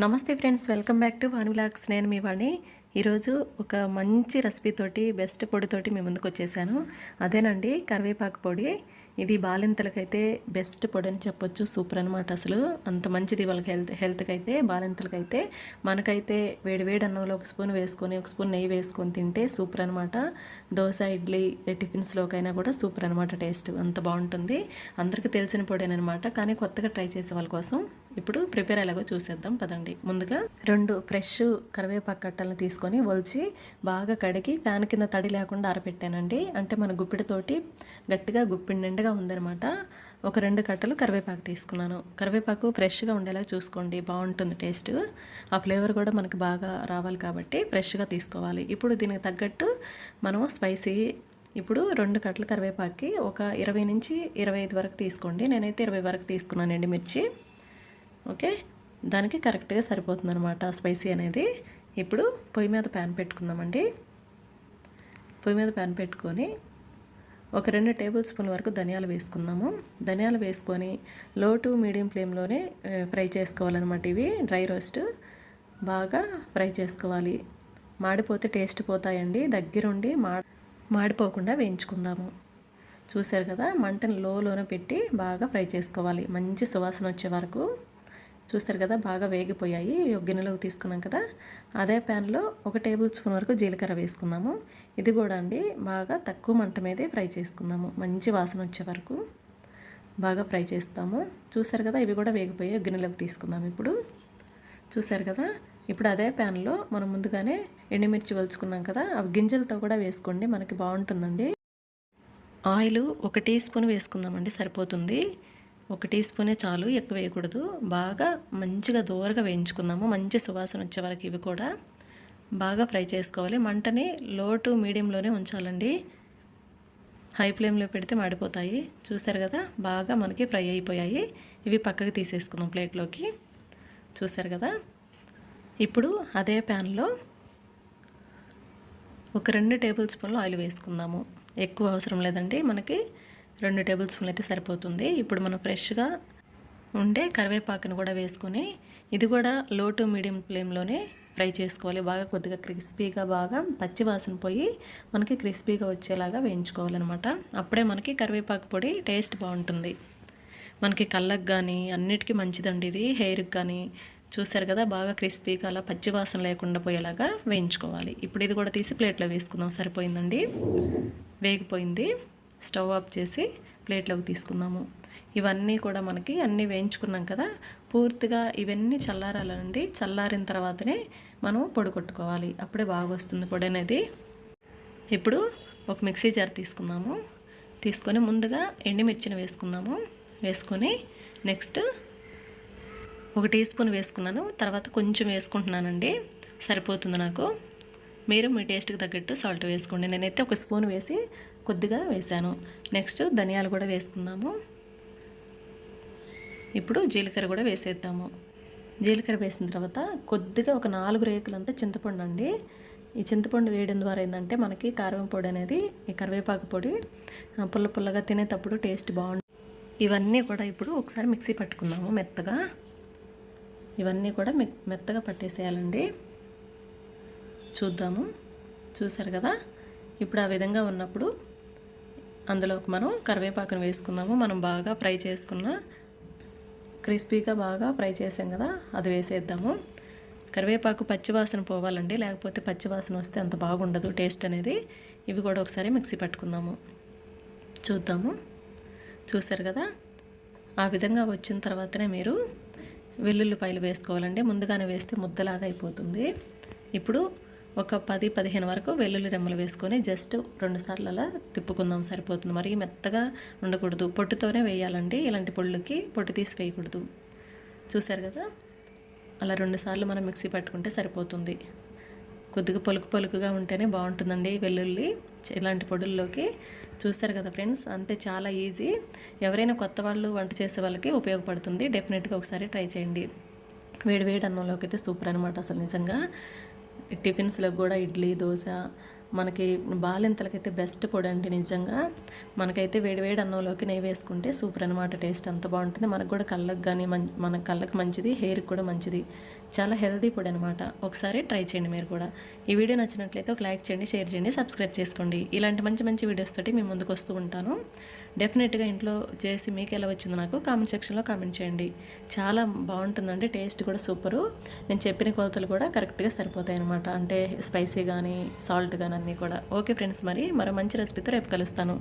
నమస్తే friends welcome back to Vaan vlogs. నేను మీ వాణి. ఈరోజు ఒక మంచి రెసిపీతోటి బెస్ట్ పొడితోటి మీ ముందుకు వచ్చేసాను. అదేనండి కరివేపాకు పొడి. ఇది బాలింతలకైతే బెస్ట్ పొడి అని చెప్పొచ్చు సూపర్ అనమాట అసలు. అంత మంచిది వాళ్ళకి హెల్త్ హెల్త్కి అయితే బాలింతలకైతే. మనకైతే వేడి వేడి అన్నంలో ఒక స్పూన్ వేసుకొని ఒక స్పూన్ నెయ్యి వేసుకొని తింటే సూపర్ అనమాట దోశ ఇడ్లీ టిఫిన్స్లోకైనా కూడా సూపర్ అనమాట టేస్ట్. అంత బాగుంటుంది. అందరికీ తెలిసిన పొడేనమాట కానీ కొత్తగా ట్రై చేసే వాళ్ళ కోసం. ఇప్పుడు ప్రిపేర్ ఎలాగో చూసేద్దాం పదండి. ముందుగా రెండు ఫ్రెష్ కరివేపాకు కట్టలను తీసుకొని ఒలిచి బాగా కడిగి ఫ్యాన్ కింద తడి లేకుండా ఆరబెట్టానండి అంటే మన గుప్పిడితోటి గట్టిగా గుప్పిడి నిండుగా ఉందనమాట ఒక రెండు కట్టలు కరివేపాకు తీసుకున్నాను. కరివేపాకు ఫ్రెష్గా ఉండేలా చూసుకోండి బాగుంటుంది టేస్ట్. ఆ ఫ్లేవర్ కూడా మనకి బాగా రావాలి కాబట్టి ఫ్రెష్గా తీసుకోవాలి. ఇప్పుడు దీనికి తగ్గట్టు మనం స్పైసీ ఇప్పుడు రెండు కట్టలు కరివేపాకి ఒక ఇరవై నుంచి ఇరవై ఐదు వరకు తీసుకోండి. నేనైతే ఇరవై వరకు తీసుకున్నానండి మిర్చి. ఓకే? దానికి కరెక్ట్గా సరిపోతుంది అనమాట స్పైసీ అనేది. ఇప్పుడు పొయ్యి మీద ప్యాన్ పెట్టుకుందామండి. పొయ్యి మీద ప్యాన్ పెట్టుకొని ఒక రెండు టేబుల్ స్పూన్ వరకు ధనియాలు వేసుకుందాము. ధనియాలు వేసుకొని లో టు మీడియం ఫ్లేమ్లోనే ఫ్రై చేసుకోవాలన్నమాట ఇవి. డ్రై రోస్ట్ బాగా ఫ్రై చేసుకోవాలి. మాడిపోతే టేస్ట్ పోతాయండి. దగ్గరుండి మా మాడిపోకుండా వేయించుకుందాము. చూశారు కదా? మంటను లోలోనే పెట్టి బాగా ఫ్రై చేసుకోవాలి. మంచి సువాసన వచ్చే వరకు. చూస్తారు కదా బాగా వేగిపోయాయి. గిన్నెలోకి తీసుకున్నాం కదా. అదే ప్యాన్లో ఒక టేబుల్ స్పూన్ వరకు జీలకర్ర వేసుకుందాము. ఇది కూడా అండి బాగా తక్కువ మంట మీదే ఫ్రై చేసుకుందాము. మంచి వాసన వచ్చే వరకు బాగా ఫ్రై చేస్తాము. చూసారు కదా ఇవి కూడా వేగిపోయి గిన్నెలోకి తీసుకుందాం ఇప్పుడు. చూసారు కదా ఇప్పుడు అదే ప్యాన్లో మనం ముందుగానే ఎండుమిర్చి వలుచుకున్నాం కదా అవి గింజలతో కూడా వేసుకోండి. మనకి బాగుంటుందండి. ఆయిల్ ఒక టీ స్పూన్ వేసుకుందామండి సరిపోతుంది. ఒక టీ స్పూనే చాలు ఎక్కువ వేయకూడదు. బాగా మంచిగా దూరగా వేయించుకుందాము. మంచి సువాసన వచ్చే వరకు ఇవి కూడా బాగా ఫ్రై చేసుకోవాలి. మంటని లో టు మీడియంలోనే ఉంచాలండి. హై ఫ్లేమ్లో పెడితే మాడిపోతాయి. చూసారు కదా? బాగా మనకి ఫ్రై అయిపోయాయి. ఇవి పక్కకి తీసేసుకుందాం ప్లేట్లోకి. చూసారు కదా? ఇప్పుడు అదే ప్యాన్లో ఒక రెండు టేబుల్ స్పూన్లు ఆయిల్ వేసుకుందాము. ఎక్కువ అవసరం లేదండి. మనకి రెండు టేబుల్ స్పూన్లు అయితే సరిపోతుంది. ఇప్పుడు మనం ఫ్రెష్గా ఉండే కరివేపాకును కూడా వేసుకొని ఇది కూడా లో టు మీడియం ఫ్లేమ్లోనే ఫ్రై చేసుకోవాలి. బాగా కొద్దిగా క్రిస్పీగా బాగా పచ్చి వాసన పోయి మనకి క్రిస్పీగా వచ్చేలాగా వేయించుకోవాలన్నమాట. అప్పుడే మనకి కరివేపాకు పొడి టేస్ట్ బాగుంటుంది. మనకి కళ్ళకు కానీ అన్నిటికీ మంచిదండి ఇది. హెయిర్కి కానీ చూసారు కదా బాగా క్రిస్పీగా అలా పచ్చి వాసన లేకుండా పోయేలాగా వేయించుకోవాలి. ఇప్పుడు ఇది కూడా తీసి ప్లేట్లో వేసుకుందాం. సరిపోయిందండి? వేగిపోయింది. స్టవ్ ఆఫ్ చేసి ప్లేట్లోకి తీసుకుందాము. ఇవన్నీ కూడా మనకి అన్నీ వేయించుకున్నాం కదా పూర్తిగా ఇవన్నీ చల్లారాలండి. చల్లారిన తర్వాతనే మనం పొడి కొట్టుకోవాలి. అప్పుడే బాగా వస్తుంది పొడి అనేది. ఇప్పుడు ఒక మిక్సీ జార్ తీసుకున్నాము తీసుకొని ముందుగా ఎండుమిర్చిని వేసుకున్నాము వేసుకొని నెక్స్ట్ ఒక టీ స్పూన్ వేసుకున్నాను. తర్వాత కొంచెం వేసుకుంటున్నానండి. సరిపోతుంది నాకు. మీరు మీ టేస్ట్కి తగ్గట్టు సాల్ట్ వేసుకోండి. నేనైతే ఒక స్పూన్ వేసి కొద్దిగా వేసాను నెక్స్ట్ ధనియాలు కూడా వేసుకుందాము. ఇప్పుడు జీలకర్ర కూడా వేసేద్దాము. జీలకర్ర వేసిన తర్వాత కొద్దిగా ఒక నాలుగు రేకులంతా చింతపండు అండి. ఈ చింతపండు వేయడం ద్వారా ఏంటంటే మనకి కారం పొడి అనేది ఈ కరివేపాకు పొడి పుల్ల పుల్లగా తినేటప్పుడు టేస్ట్ బాగుంటుంది. ఇవన్నీ కూడా ఇప్పుడు ఒకసారి మిక్సీ పట్టుకుందాము మెత్తగా. ఇవన్నీ కూడా మెత్తగా పట్టేసేయాలండి. చూద్దాము. చూసారు కదా? ఇప్పుడు ఆ విధంగా ఉన్నప్పుడు అందులోకి మనం కరివేపాకును వేసుకుందాము. మనం బాగా ఫ్రై చేసుకున్న క్రిస్పీగా బాగా ఫ్రై చేసాం కదా అది వేసేద్దాము. కరివేపాకు పచ్చివాసన పోవాలండి లేకపోతే పచ్చివాసన వస్తే అంత బాగుండదు టేస్ట్ అనేది. ఇవి కూడా ఒకసారి మిక్సీ పట్టుకుందాము. చూద్దాము. చూసారు కదా? ఆ విధంగా వచ్చిన తర్వాతనే మీరు వెల్లుల్లిపాయలు వేసుకోవాలండి. ముందుగానే వేస్తే ముద్దలాగా అయిపోతుంది. ఇప్పుడు ఒక పది పదిహేను వరకు వెల్లుల్లి రెమ్మలు వేసుకొని జస్ట్ రెండు సార్లు అలా తిప్పుకుందాం సరిపోతుంది. మరి మెత్తగా ఉండకూడదు. పొట్టుతోనే వేయాలండి. ఇలాంటి పొళ్ళుకి పొట్టు తీసి వేయకూడదు. చూసారు కదా? అలా రెండు సార్లు మనం మిక్సీ పట్టుకుంటే సరిపోతుంది. కొద్దిగా పలుకు పలుకుగా ఉంటేనే బాగుంటుందండి వెల్లుల్లి ఇలాంటి పొడుల్లోకి. చూస్తారు కదా ఫ్రెండ్స్? అంతే చాలా ఈజీ. ఎవరైనా కొత్త వాళ్ళు వంట చేసే వాళ్ళకి ఉపయోగపడుతుంది. డెఫినెట్గా ఒకసారి ట్రై చేయండి. వేడి వేడి అన్నంలోకి అయితే సూపర్ అనమాట అసలు నిజంగా. టిఫిన్స్లో కూడా ఇడ్లీ దోశ మనకి బాలింతలకైతే బెస్ట్ పొడి అండి నిజంగా. మనకైతే వేడివేడి అన్నంలోకి నెయ్యి వేసుకుంటే సూపర్ అనమాట టేస్ట్ అంత బాగుంటుంది. మనకు కూడా కళ్ళకు కానీ మన కళ్ళకు మంచిది హెయిర్కి కూడా మంచిది. చాలా హెల్దీ పొడి అనమాట ఒకసారి ట్రై చేయండి మీరు కూడా. ఈ వీడియో నచ్చినట్లయితే ఒక లైక్ చేయండి షేర్ చేయండి సబ్స్క్రైబ్ చేసుకోండి. ఇలాంటి మంచి మంచి వీడియోస్ తోటి మేము ముందుకు వస్తూ ఉంటాను. డెఫినెట్గా ఇంట్లో చేసి మీకు ఎలా వచ్చిందో నాకు కామెంట్ సెక్షన్లో కామెంట్ చేయండి. చాలా బాగుంటుందండి టేస్ట్ కూడా సూపరు. నేను చెప్పిన కొలతలు కూడా కరెక్ట్గా సరిపోతాయి అనమాట అంటే స్పైసీ కానీ సాల్ట్ కానీ అన్నీ కూడా. ఓకే ఫ్రెండ్స్ మరి మరో మంచి రెసిపీతో రేపు కలుస్తాను.